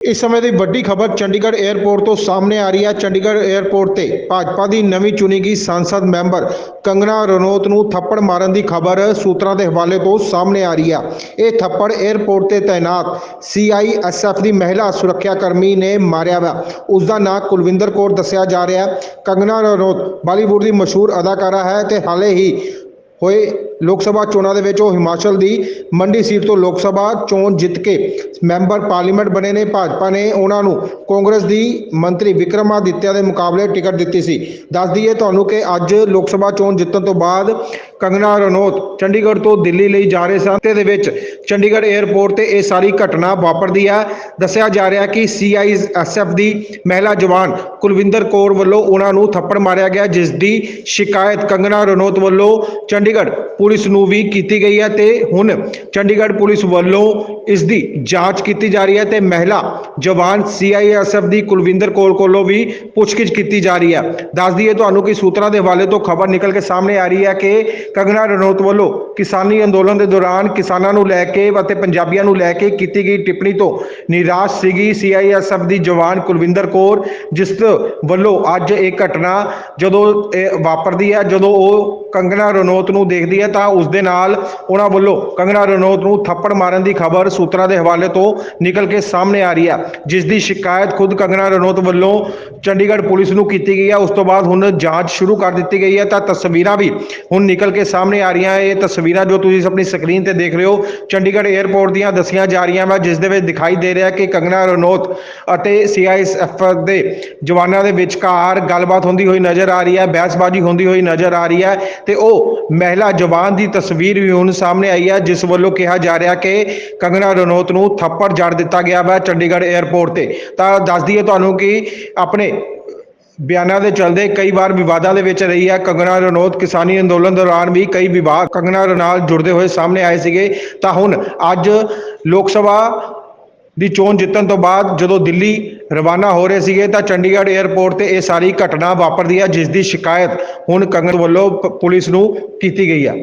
ਇਸ ਸਮੇਂ ਦੀ ਵੱਡੀ ਖਬਰ ਚੰਡੀਗੜ੍ਹ 에ਅਰਪੋਰਟ ਤੋਂ ਸਾਹਮਣੇ ਆ ਰਹੀ ਹੈ। ਚੰਡੀਗੜ੍ਹ 에ਅਰਪੋਰਟ ਤੇ ਭਾਜਪਾ ਦੀ ਨਵੀਂ ਚੁਣੀ ਗਈ ਸੰਸਦ ਮੈਂਬਰ ਕੰਗਣਾ ਰਣੌਤ ਨੂੰ ਥੱਪੜ ਮਾਰਨ ਦੀ ਖਬਰ ਸੂਤਰਾਂ ਦੇ ਹਵਾਲੇ ਤੋਂ ਸਾਹਮਣੇ ਆ ਰਹੀ ਹੈ। ਇਹ ਥੱਪੜ 에ਅਰਪੋਰਟ ਤੇ ਤਾਇਨਾਤ ਸੀਆਈਐਸਐਫ ਦੀ ਮਹਿਲਾ ਸੁਰੱਖਿਆ ਕਰਮੀ ਨੇ ਮਾਰਿਆ ਵਾ ਉਸ ਦਾ ਨਾਂ ਕੁਲਵਿੰਦਰ ਕੌਰ ਦੱਸਿਆ ਜਾ ਰਿਹਾ ਹੈ। ਕੰਗਣਾ ਰਣੌਤ ਬਾਲੀਵੁੱਡ ਦੀ ਮਸ਼ਹੂਰ ਅਦਾਕਾਰਾ ਹੈ ਤੇ ਹਾਲੇ ਹੀ ਹੋਏ ਲੋਕ ਸਭਾ ਚੋਣਾਂ ਦੇ ਵਿੱਚ ਉਹ ਹਿਮਾਚਲ ਦੀ ਮੰਡੀ ਸੀਟ ਤੋਂ ਲੋਕ ਸਭਾ ਚੋਣ ਜਿੱਤ ਕੇ ਮੈਂਬਰ ਪਾਰਲੀਮੈਂਟ ਬਣੇ ਨੇ, ਭਾਜਪਾ ਨੇ ਉਹਨਾਂ ਨੂੰ ਕਾਂਗਰਸ ਦੀ ਮੰਤਰੀ ਵਿਕਰਮਾਦਿੱਤਿਆ ਦੇ ਮੁਕਾਬਲੇ ਟਿਕਟ ਦਿੱਤੀ ਸੀ। ਦੱਸ ਦਈਏ ਤੁਹਾਨੂੰ ਕਿ ਅੱਜ ਲੋਕ ਸਭਾ ਚੋਣ ਜਿੱਤਣ ਤੋਂ ਬਾਅਦ ਕੰਗਨਾ ਰਣੌਤ ਚੰਡੀਗੜ੍ਹ ਤੋਂ ਦਿੱਲੀ ਲਈ ਜਾ ਰਹੇ ਸਨ ਤੇ ਦੇ ਵਿੱਚ ਚੰਡੀਗੜ੍ਹ 에ਅਰਪੋਰਟ ਤੇ ਇਹ ਸਾਰੀ ਘਟਨਾ ਵਾਪਰਦੀ ਹੈ। ਦੱਸਿਆ ਜਾ ਰਿਹਾ ਕਿ ਸੀਆਈਐਸਐਫ ਦੀ ਮਹਿਲਾ ਜਵਾਨ ਕੁਲਵਿੰਦਰ ਕੌਰ ਵੱਲੋਂ ਉਹਨਾਂ ਨੂੰ ਥੱਪੜ ਮਾਰਿਆ ਗਿਆ, ਜਿਸ ਦੀ ਸ਼ਿਕਾਇਤ ਕੰਗਨਾ ਰਣੌਤ ਵੱਲੋਂ ਚੰਡੀਗੜ੍ਹ ਪੁਲਿਸ ਨੂੰ ਵੀ ਕੀਤੀ ਗਈ ਹੈ ਤੇ ਹੁਣ ਚੰਡੀਗੜ੍ਹ ਪੁਲਿਸ ਵੱਲੋਂ ਇਸ ਦੀ ਜਾਂਚ ਕੀਤੀ ਜਾ ਰਹੀ ਹੈ ਤੇ ਮਹਿਲਾ ਜਵਾਨ ਸੀਆਈਐਸਐਫ ਦੀ ਕੁਲਵਿੰਦਰ ਕੌਰ ਕੋਲੋਂ ਵੀ ਪੁੱਛਗਿੱਛ ਕੀਤੀ ਜਾ ਰਹੀ ਹੈ। ਦੱਸ ਦਈਏ ਤੁਹਾਨੂੰ ਕਿ ਸੂਤਰਾਂ ਦੇ ਹਵਾਲੇ ਤੋਂ ਖਬਰ ਨਿਕਲ ਕੇ ਸਾਹਮਣੇ ਆ ਰਹੀ ਹੈ ਕਿ ਕੰਗਨਾ ਰਣੌਤ ਵੱਲੋਂ ਕਿਸਾਨੀ ਅੰਦੋਲਨ ਦੇ ਦੌਰਾਨ ਕਿਸਾਨਾਂ ਨੂੰ ਲੈ ਕੇ ਅਤੇ ਪੰਜਾਬੀਆਂ ਨੂੰ ਲੈ ਕੇ ਕੀਤੀ ਗਈ ਟਿੱਪਣੀ ਤੋਂ ਨਿਰਾਸ਼ ਸੀਗੀ ਸੀਆਈਐਸਐਫ ਦੀ ਜਵਾਨ ਕੁਲਵਿੰਦਰ ਕੌਰ, ਜਿਸ ਵੱਲੋਂ ਅੱਜ ਇਹ ਘਟਨਾ ਜਦੋਂ ਇਹ ਵਾਪਰਦੀ ਹੈ, ਜਦੋਂ ਉਹ ਕੰਗਨਾ ਰਣੌਤ ਨੂੰ ਦੇਖਦੀ ਹੈ ਤਾਂ ਉਸ ਦੇ ਨਾਲ ਉਹਨਾਂ ਵੱਲੋਂ ਕੰਗਨਾ ਰਣੌਤ ਨੂੰ ਥੱਪੜ ਮਾਰਨ ਦੀ ਖਬਰ ਸੂਤਰਾਂ ਦੇ ਹਵਾਲੇ ਤੋਂ ਨਿਕਲ ਕੇ ਸਾਹਮਣੇ ਆ ਰਹੀ ਹੈ, ਜਿਸ ਦੀ ਸ਼ਿਕਾਇਤ ਖੁਦ ਕੰਗਨਾ ਰਣੌਤ ਵੱਲੋਂ ਚੰਡੀਗੜ੍ਹ ਪੁਲਿਸ ਨੂੰ ਕੀਤੀ ਗਈ ਹੈ। ਉਸ ਤੋਂ ਬਾਅਦ ਹੁਣ ਜਾਂਚ ਸ਼ੁਰੂ ਕਰ ਦਿੱਤੀ ਗਈ ਹੈ। ਤਾਂ ਤਸਵੀਰਾਂ ਵੀ ਹੁਣ ਨਿਕਲ ਕੇ ਸਾਹਮਣੇ ਆ ਰਹੀਆਂ ਇਹ ਤਸਵੀਰਾਂ ਜੋ ਤੁਸੀਂ ਆਪਣੀ ਸਕਰੀਨ ਤੇ ਦੇਖ ਰਹੇ ਹੋ, ਚੰਡੀਗੜ੍ਹ 에ਅਰਪੋਰਟ ਦੀਆਂ ਦੱਸੀਆਂ ਜਾ ਰਹੀਆਂ ਵਾ, ਜਿਸ ਦੇ ਵਿੱਚ ਦਿਖਾਈ ਦੇ ਰਿਹਾ ਕਿ ਕੰਗਨਾ ਰਣੌਤ ਅਤੇ ਸੀਆਈਐਸਐਫ ਦੇ ਜਵਾਨਾਂ ਦੇ ਵਿਚਕਾਰ ਗੱਲਬਾਤ ਹੁੰਦੀ ਹੋਈ ਨਜ਼ਰ ਆ ਰਹੀ ਹੈ, ਬਹਿਸਬਾਜ਼ੀ ਹੁੰਦੀ ਹੋਈ ਨਜ਼ਰ ਆ ਰਹੀ ਹੈ ਤੇ ਉਹ ਮਹਿਲਾ ਜਵਾਨ ਦੀ ਤਸਵੀਰ ਵੀ ਹੁਣ ਸਾਹਮਣੇ ਆਈ ਹੈ, ਜਿਸ ਵੱਲੋਂ ਕਿਹਾ ਜਾ ਰਿਹਾ ਕਿ ਕੰਗਣਾ ਰਣੌਤ ਨੂੰ ਥੱਪੜ ਜੜ ਦਿੱਤਾ ਗਿਆ ਵਾ ਚੰਡੀਗੜ੍ਹ 에ਅਰਪੋਰਟ ਤੇ। ਤਾਂ ਦੱਸ ਦਈਏ ਤੁਹਾਨੂੰ ਕਿ ਆਪਣੇ ਬਿਆਨਾਂ ਦੇ ਚਲਦੇ ਕਈ ਵਾਰ ਵਿਵਾਦਾਂ ਦੇ ਵਿੱਚ ਰਹੀ ਹੈ। ਕੰਗਨਾ ਰਣੌਤ ਕਿਸਾਨੀ ਅੰਦੋਲਨ ਦੌਰਾਨ ਵੀ ਕਈ ਵਿਵਾਦ ਕੰਗਨਾ ਨਾਲ ਜੁੜਦੇ ਹੋਏ ਸਾਹਮਣੇ ਆਏ ਸੀਗੇ। ਤਾਂ ਹੁਣ ਅੱਜ ਲੋਕ ਸਭਾ ਦੀ ਚੋਣ ਜਿੱਤਣ ਤੋਂ ਬਾਅਦ ਜਦੋਂ ਦਿੱਲੀ ਰਵਾਨਾ ਹੋ ਰਹੇ ਸੀਗੇ, ਤਾਂ ਚੰਡੀਗੜ੍ਹ 에ਅਰਪੋਰਟ ਤੇ ਇਹ ਸਾਰੀ ਘਟਨਾ ਵਾਪਰਦੀ ਹੈ, ਜਿਸ ਦੀ ਸ਼ਿਕਾਇਤ ਹੁਣ ਕੰਗਨਾ ਵੱਲੋਂ ਪੁਲਿਸ ਨੂੰ ਕੀਤੀ ਗਈ ਹੈ।